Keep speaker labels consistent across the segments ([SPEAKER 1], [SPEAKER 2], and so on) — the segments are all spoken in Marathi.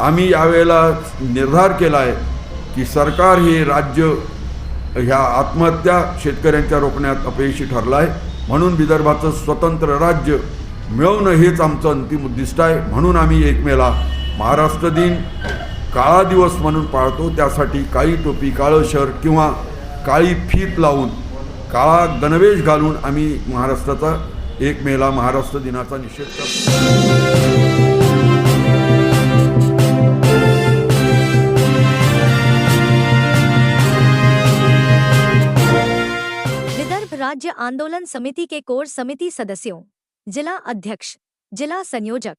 [SPEAKER 1] आम्ही यावेळेला निर्धार केला आहे की सरकार हे राज्य ह्या आत्महत्या शेतकऱ्यांच्या रोखण्यात अपयशी ठरलं आहे म्हणून विदर्भाचं स्वतंत्र राज्य मिळवणं हेच आमचं अंतिम उद्दिष्ट आहे. म्हणून आम्ही एक मेला महाराष्ट्र दिन काळा दिवस म्हणून पाळतो. त्यासाठी काळी टोपी काळं शर्ट किंवा काळी फीत लावून काळा गणवेश घालून आम्ही महाराष्ट्राचा एक मेला महाराष्ट्र दिनाचा निषेध करतो.
[SPEAKER 2] राज्य आंदोलन समिति के कोर समिति सदस्यों, जिला अध्यक्ष, जिला संयोजक,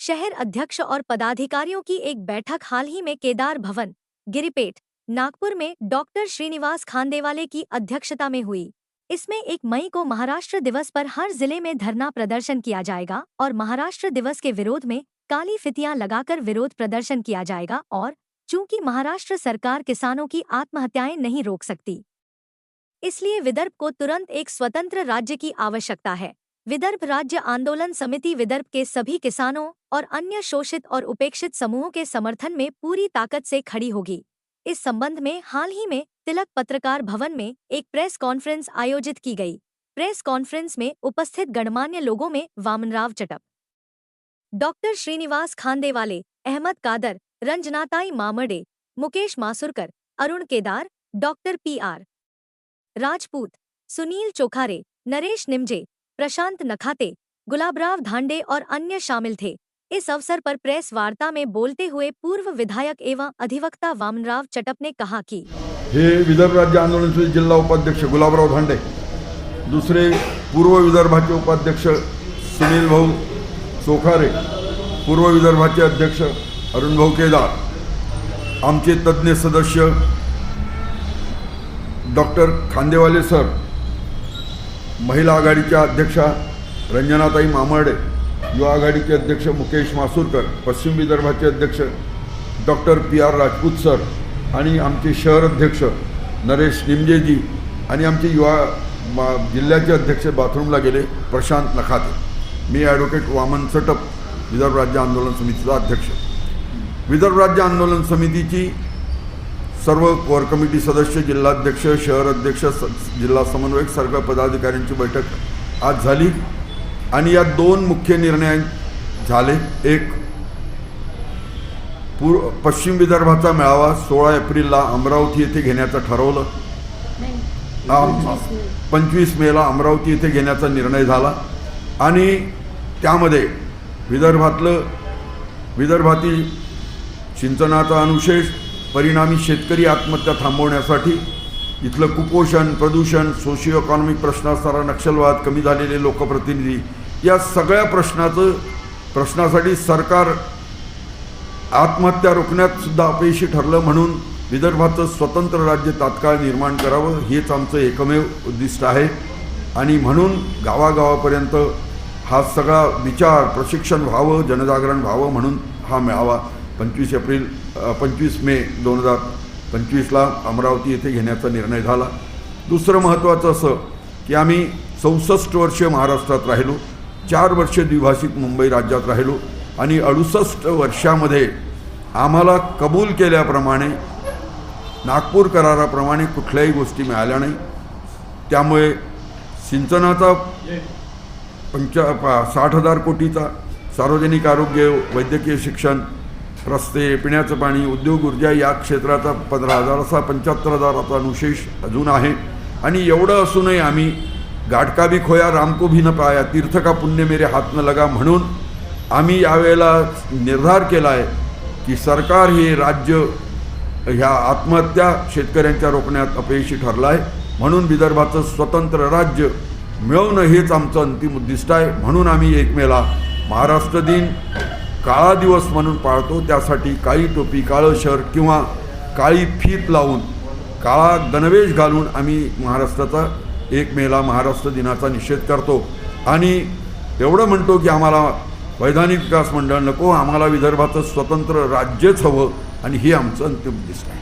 [SPEAKER 2] शहर अध्यक्ष और पदाधिकारियों की एक बैठक हाल ही में केदार भवन, गिरिपेट, नागपुर में डॉक्टर श्रीनिवास खांडेवाले की अध्यक्षता में हुई। इसमें एक मई को महाराष्ट्र दिवस पर हर ज़िले में धरना प्रदर्शन किया जाएगा और महाराष्ट्र दिवस के विरोध में काली फितियाँ लगाकर विरोध प्रदर्शन किया जाएगा और चूँकि महाराष्ट्र सरकार किसानों की आत्महत्याएँ नहीं रोक सकती इसलिए विदर्भ को तुरंत एक स्वतंत्र राज्य की आवश्यकता है। विदर्भ राज्य आंदोलन समिति विदर्भ के सभी किसानों और अन्य शोषित और उपेक्षित समूहों के समर्थन में पूरी ताकत से खड़ी होगी। इस संबंध में हाल ही में तिलक पत्रकार भवन में एक प्रेस कॉन्फ्रेंस आयोजित की गई। प्रेस कॉन्फ्रेंस में उपस्थित गणमान्य लोगों में Wamanrao Chatap doctor Shrinivas Khandewale Ahmad Kadar, Ranjanatai Mamde, Mukesh Masurkar, Arun Kedar doctor P. R. Rajput, Sunil Chokhare, Naresh Nimje, Prashant Nakhate, Gulabrao Dhande और अन्य शामिल थे। इस अवसर पर प्रेस वार्ता में बोलते हुए पूर्व विधायक एवं अधिवक्ता वामनराव चटप ने कहा कि
[SPEAKER 1] हे विदर्भ राज्य आंदोलन जिल्हा उपाध्यक्ष गुलाबराव धांडे, दुसरे पूर्व विदर्भाचे उपाध्यक्ष सुनील भाऊ चोखारे, पूर्व विदर्भाचे अध्यक्ष अरुण भाऊ केदार, आमचे तज्ज्ञ सदस्य डॉक्टर खांदेवाले सर महिला आघाडीच्या अध्यक्षा रंजनाताई मामर्डे युवा आघाडीचे अध्यक्ष मुकेश मासूरकर पश्चिम विदर्भाचे अध्यक्ष doctor P R Rajput sir आणि आमचे शहर अध्यक्ष नरेश निमजेजी आणि आमचे युवा मा जिल्ह्याचे अध्यक्ष बाथरूमला गेले प्रशांत नखाते. मी ॲडव्होकेट वामन सटप विदर्भ राज्य आंदोलन समितीचा अध्यक्ष. विदर्भ राज्य आंदोलन समितीची सर्व कोर कमिटी सदस्य जिल्हाध्यक्ष शहर अध्यक्ष स जिल्हा समन्वयक सर्व पदाधिकाऱ्यांची बैठक आज झाली. आणि या दोन मुख्य निर्णय झाले. एक पूर पश्चिम विदर्भाचा मेळावा सोळा एप्रिलला अमरावती येथे घेण्याचं ठरवलं. पंचवीस मेला अमरावती येथे घेण्याचा निर्णय झाला. आणि त्यामध्ये विदर्भातलं विदर्भातील सिंचनाचा अनुशेष परिणामी शेतकरी आत्महत्या थांबवण्यासाठी इथलं कुपोषण प्रदूषण सोशिओ इकॉनॉमिक प्रश्न असणारा नक्षलवाद कमी झालेले लोकप्रतिनिधी या सगळ्या प्रश्नाचं प्रश्नासाठी सरकार आत्महत्या रोखण्यातसुद्धा अपयशी ठरलं म्हणून विदर्भाचं स्वतंत्र राज्य तात्काळ निर्माण करावं हेच आमचं एकमेव उद्दिष्ट आहे. आणि म्हणून गावागावापर्यंत हा सगळा विचार प्रशिक्षण व्हावं जनजागरण व्हावं म्हणून हा मेळावा पंचवीस एप्रिल पंचवीस मे दोन हजार पंचवीसला अमरावती येथे घेण्याचा निर्णय झाला. दुसरं महत्त्वाचं असं की आम्ही चौसष्ट वर्ष महाराष्ट्रात राहिलो चार वर्ष द्विभाषिक मुंबई राज्यात राहिलो आणि अडुसष्ट वर्षामध्ये आम्हाला कबूल केल्याप्रमाणे नागपूर कराराप्रमाणे कुठल्याही गोष्टी मिळाल्या नाही. त्यामुळे सिंचनाचा पंचा साठ हजार कोटीचा सार्वजनिक आरोग्य वैद्यकीय शिक्षण रस्ते पिण्याचं पाणी उद्योग ऊर्जा या क्षेत्राचा पंधरा हजार असा पंच्याहत्तर हजाराचा अनुशेष अजून आहे. आणि एवढं असूनही आम्ही गाडका भी खोया रामको भी न पाया तीर्थ का पुण्य मेरे हात न लगा म्हणून आम्ही यावेळेला निर्धार केला आहे की सरकार हे राज्य ह्या आत्महत्या शेतकऱ्यांच्या रोखण्यात अपयशी ठरलं आहे म्हणून विदर्भाचं स्वतंत्र राज्य मिळवणं हेच आमचं अंतिम उद्दिष्ट आहे. म्हणून आम्ही एक मेला महाराष्ट्र दिन काळा दिवस म्हणून पाळतो त्यासाठी काळी टोपी काळं शर्ट किंवा काळी फीत लावून काळा गणवेश घालून आम्ही महाराष्ट्राचा एक मेला महाराष्ट्र दिनाचा निषेध करतो. आणि एवढं म्हणतो की आम्हाला वैधानिक विकास मंडळ नको आम्हाला विदर्भाचं स्वतंत्र राज्यच हवं आणि हे आमचं अंतिम उद्दिष्ट आहे.